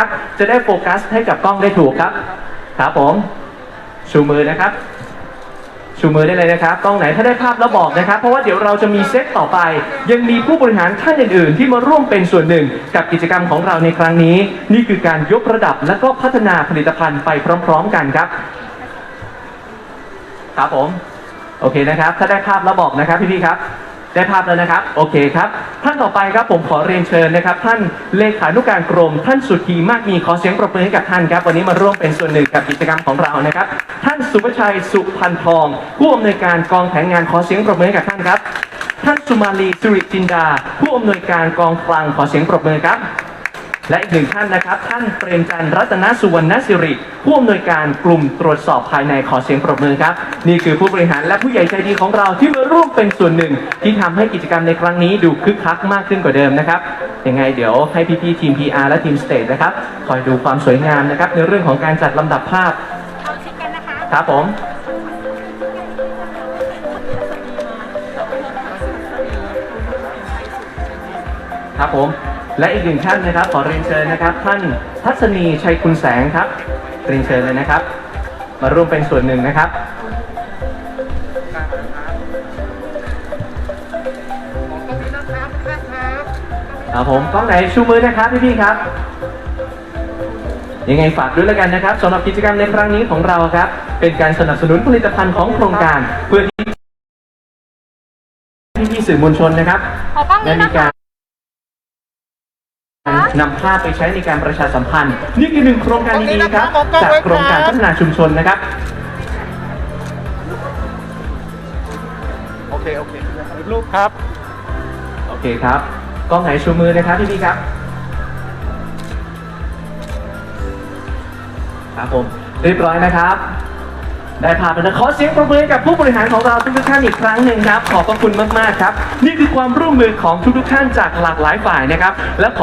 ครับจะได้โฟกัสให้กับกล้องได้ถูกครับครับผมชูมือนะครับ ชูมือได้เลยนะครับกล้องไหนถ้าได้ภาพแล้วบอกนะครับ เพราะว่าเดี๋ยวเราจะมีเซตต่อไป ยังมีผู้บริหารท่านอื่นๆ ที่มาร่วมเป็นส่วนหนึ่งกับกิจกรรมของเราในครั้งนี้ นี่คือการยกระดับและก็พัฒนาผลิตภัณฑ์ไปพร้อม ๆ กันครับ ครับผม โอเคนะครับ ถ้าได้ภาพแล้วบอกนะครับพี่ๆครับ ได้ภาพแล้วนะครับ โอเคครับ ท่านต่อไปครับผมขอเรียนเชิญนะครับ ท่านเลขานุการกรม ท่านสุธีมากมีขอเสียงปรบมือให้กับท่านครับ วันนี้มาร่วมเป็นส่วนหนึ่งกับกิจกรรมของเรานะครับ ท่านสุภชัยสุพันทอง ผู้อำนวยการกองแผนงานขอเสียงปรบมือให้กับท่านครับ ท่านสุมาลีสุริจินดา ผู้อำนวยการกองคลังขอเสียงปรบมือครับ และอีกหนึ่งท่านนะครับ ท่านเปรมจันทร์รัตนสุวรรณสิริ ผู้อำนวยการกลุ่มตรวจสอบภายในขอเสียงปรบมือครับ นี่คือผู้บริหารและผู้ใหญ่ใจดีของเราที่มาร่วมเป็นส่วนหนึ่ง ที่ทำให้กิจกรรมในครั้งนี้ดูคึกคักมากขึ้นกว่าเดิมนะครับยังไงเดี๋ยวให้พี่ๆทีม PR และทีมสเตทนะครับคอยดูความสวยงามนะครับในเรื่องของการจัดลำดับภาพครับผมครับผม และอีกหนึ่งท่านนะครับขอเรียนเชิญนะครับ ท่านทัศนีชัยคุณแสงครับเรียนเชิญเลยนะครับ มาร่วมเป็นส่วนหนึ่งนะครับครับผมกล้องไหนชูมือนะครับพี่พี่ๆครับยังไงฝากด้วยแล้วกันนะครับสำหรับกิจกรรมในครั้งนี้ของเราครับ เป็นการสนับสนุนผลิตภัณฑ์ของโครงการเพื่อที่พี่ๆสื่อมวลชนนะครับขอกล้องนี้และมีนะคะการ นำภาพไปใช้ในการประชาสัมพันธ์ นี่คือหนึ่งโครงการดีๆครับ จากโครงการพัฒนาชุมชนนะครับ โอเค โอเครูปครับ โอเคครับกล้องไหนชูมือนะครับพี่พี่ๆครับ ครับผม เรียบร้อยนะครับ ได้ภาพแล้วนะขอเสียงปรบมือให้กับผู้บริหารของเราทุกๆท่านอีกครั้งหนึ่งครับ ขอบพระคุณมากๆครับ นี่คือความร่วมมือของทุกๆท่านจากหลากหลายฝ่ายนะครับ และขอ